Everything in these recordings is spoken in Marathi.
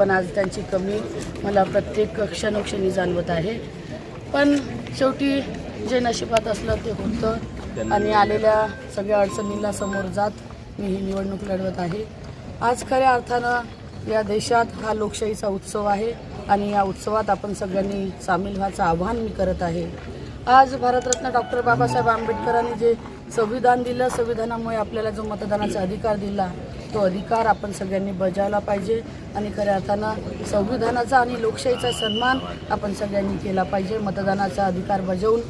पण आज त्यांची कमी मला प्रत्येक क्षणोक्षणी जाणवत आहे. पण शेवटी जे नशिबात असलं ते होतं आणि आलेल्या सगळ्या अडचणींना समोर जात मी ही निवडणूक लढवत आहे. आज खऱ्या अर्थानं या देशात हा लोकशाहीचा उत्सव आहे आणि या उत्सवात आपण सगळ्यांनी सामील व्हायचं आव्हान मी करत आहे. आज भारतरत्न डॉक्टर बाबासाहेब आंबेडकरांनी जे संविधान दिलं संविधानामुळे आपल्याला जो मतदानाचा अधिकार दिला तो अधिकार आपण सगळ्यांनी बजावला पाहिजे आणि खऱ्या अर्थानं संविधानाचा आणि लोकशाहीचा सन्मान आपण सगळ्यांनी केला पाहिजे. मतदानाचा अधिकार बजावून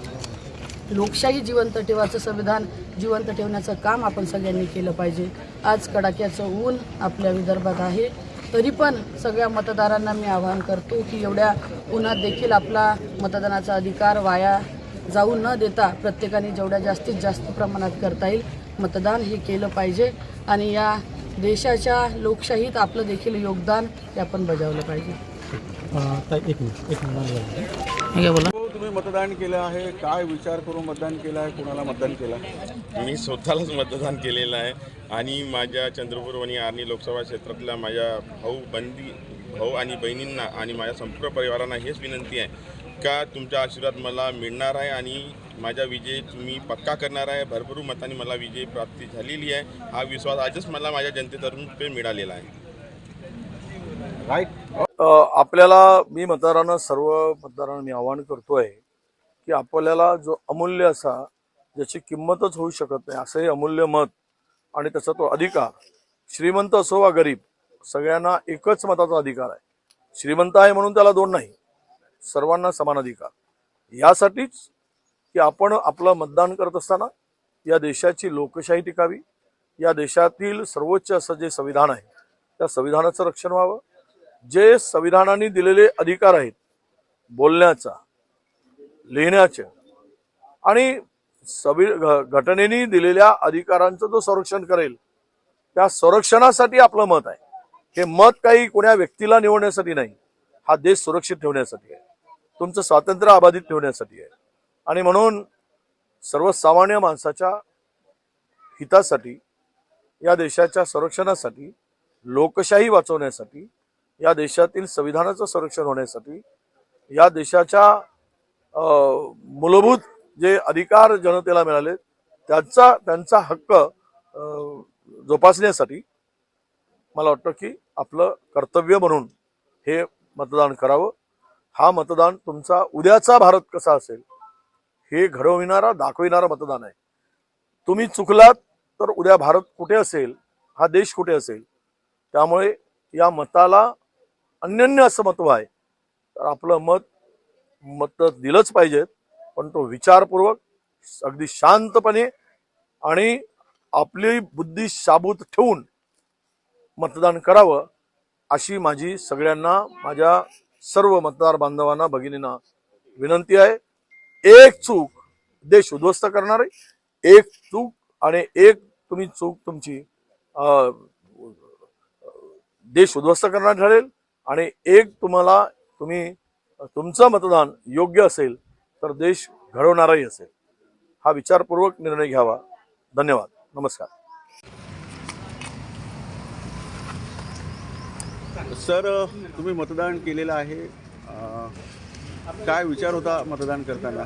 लोकशाही जिवंत ठेवायचं संविधान जिवंत ठेवण्याचं काम आपण सगळ्यांनी केलं पाहिजे. आज कडाक्याचं ऊन आपल्या विदर्भात आहे. तरी पण सगळ्या मतदारांना मी आवाहन करतो की एवढ्या उन्हात देखील आपला मतदानाचा अधिकार वाया जाऊ न देता प्रत्येकाने जेवढ्या जास्तीत जास्त प्रमाणात करता येईल मतदान हे केलं पाहिजे. आणि या देशाच्या लोकशाहीत आपलं देखील योगदान हे आपण बजावलं पाहिजे. ताई एक मिनिट एक मिनिट ठीक बोला. हो तुम्ही मतदान केलं आहे. काय विचार करून मतदान केलं आहे? कोणाला मतदान केलं आहे? मी स्वतःलाच मतदान केलेलं आहे. आणि माझ्या चंद्रपूर वणी आर्णी लोकसभा क्षेत्रातल्या माझ्या भाऊ बंदी भाऊ आणि बहिणींना आणि माझ्या संपूर्ण परिवारांना हेच विनंती आहे. का तुमचा आशीर्वाद मला मिळणार आहे आणि माझा विजय तुम्ही पक्का करणार आहे. भरपूर मतांनी मला विजय प्राप्ती झालेली आहे. हा विश्वास आजच मला माझ्या जनतेतरून पे मिळालेला आहे. आपल्याला मी मतदारांना सर्व मतदारांना मी आवाहन करतोय की आपल्याला जो अमूल्य असा ज्याची किंमतच होऊ शकत नाही असंही अमूल्य मत आणि त्याचा तो अधिकार श्रीमंत असो वा गरीब सगळ्यांना एकच मताचा अधिकार आहे. श्रीमंत आहे म्हणून त्याला दोन नाही. सर्वांना समान अधिकार. यासाठीच की आपण आपलं मतदान करत असताना या देशाची लोकशाही टिकावी या देशातील सर्वोच्च असं जे संविधान आहे त्या संविधानाचं रक्षण व्हावं. जे संविधानाने दिलेले अधिकार आहेत बोलण्याचा लिहिण्याचे आणि सवि घटनेने दिलेल्या अधिकारांचं जो संरक्षण करेल त्या संरक्षणासाठी आपलं मत आहे. हे मत काही कोण्या व्यक्तीला निवडण्यासाठी नाही. हा देश सुरक्षित ठेवण्यासाठी आहे. तुमचं स्वातंत्र्य अबाधित ठेवण्यासाठी आहे. आणि म्हणून सर्वसामान्य माणसाच्या हितासाठी या देशाच्या संरक्षणासाठी लोकशाही वाचवण्यासाठी या देशातील संविधानाचं संरक्षण होण्यासाठी या देशाच्या मूलभूत जे अधिकार जनतेला मिळाले त्यांचा त्यांचा हक्क जोपासण्यासाठी मला वाटतं की आपलं कर्तव्य म्हणून हे मतदान करावं. हा मतदान तुमचा उद्याचा भारत कसा असेल हे घडविणारा दाखविणारा मतदान आहे. तुम्ही चुकलात तर उद्या भारत कुठे असेल हा देश कुठे असेल त्यामुळे या मताला अन्यन्य असं महत्त्व आहे तर आपलं मत मत दिलंच पाहिजेत पण तो विचारपूर्वक अगदी शांतपणे आणि आपली बुद्धी शाबूत ठेवून मतदान करावं अशी माझी सगळ्यांना माझ्या सर्व मतदार बांधवांना भगिनींना विनंती आहे एक चूक देश उद्ध्वस्त करणारे एक चूक आणि एक तुम्ही चूक तुमची देश उद्ध्वस्त करणार ठरेल आणि एक तुम्हाला तुम्ही तुमचं मतदान योग्य असेल तर देश घडवणाराही असेल. हा विचारपूर्वक निर्णय घ्यावा. धन्यवाद. नमस्कार. सर तुम्ही मतदान केलेलं आहे. काय विचार होता मतदान करताना?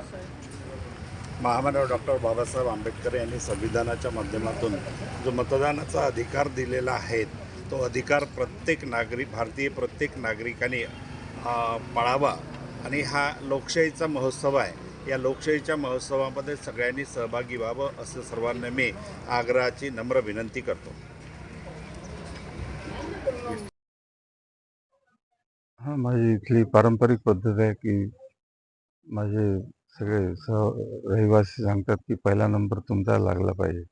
महामानव डॉक्टर बाबासाहेब आंबेडकर यांनी संविधानाच्या माध्यमातून जो मतदानाचा अधिकार दिलेला आहे तो अधिकार प्रत्येक नागरिक भारतीय प्रत्येक नागरिकाने पाळावा. आणि हा लोकशाहीचा महोत्सव आहे. या लोकशाहीच्या महोत्सवामध्ये सगळ्यांनी सहभागी व्हावं असं सर्वांना मी आग्रहाची नम्र विनंती करतो. हां माझी इथली पारंपरिक पद्धत आहे की माझे सगळे सह रहिवासी सांगतात की पहिला नंबर तुमचा लागला पाहिजे.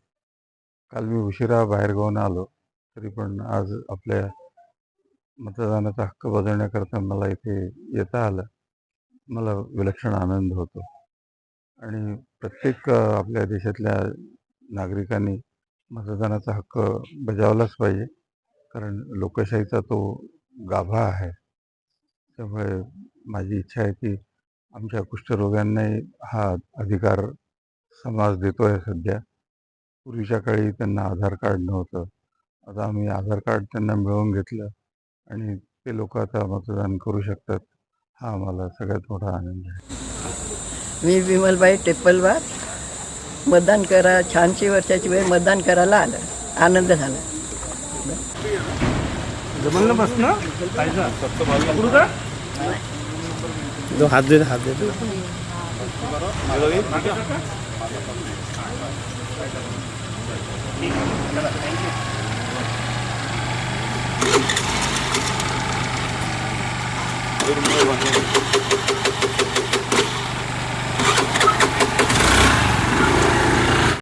काल मी उशिरा बाहेरगावानं आलो तरी पण आज आपल्या मतदानाचा हक्क बजावण्याकरता मला इथे येता आलं. मला विलक्षण आनंद होतो. आणि प्रत्येक आपल्या देशातल्या नागरिकांनी मतदानाचा हक्क बजावलाच पाहिजे. कारण लोकशाहीचा तो गाभा आहे. त्यामुळे माझी इच्छा आहे की आमच्या कुष्ठरोग्यांनाही हा अधिकार समाज देतो आहे सध्या. पूर्वीच्या काळी त्यांना आधार कार्ड नव्हतं. आता आम्ही आधार कार्ड त्यांना मिळवून घेतलं आणि ते लोक आता मतदान करू शकतात हा आम्हाला सगळ्यात मोठा आनंद आहे. मी विमलबाई टेप्पलवार मतदान करा छानशी वर्षाची वेळ मतदान करायला आलं. आनंद झाला. জমানো প্রশ্ন হাত দিয়ে হাত দিয়ে Thank you.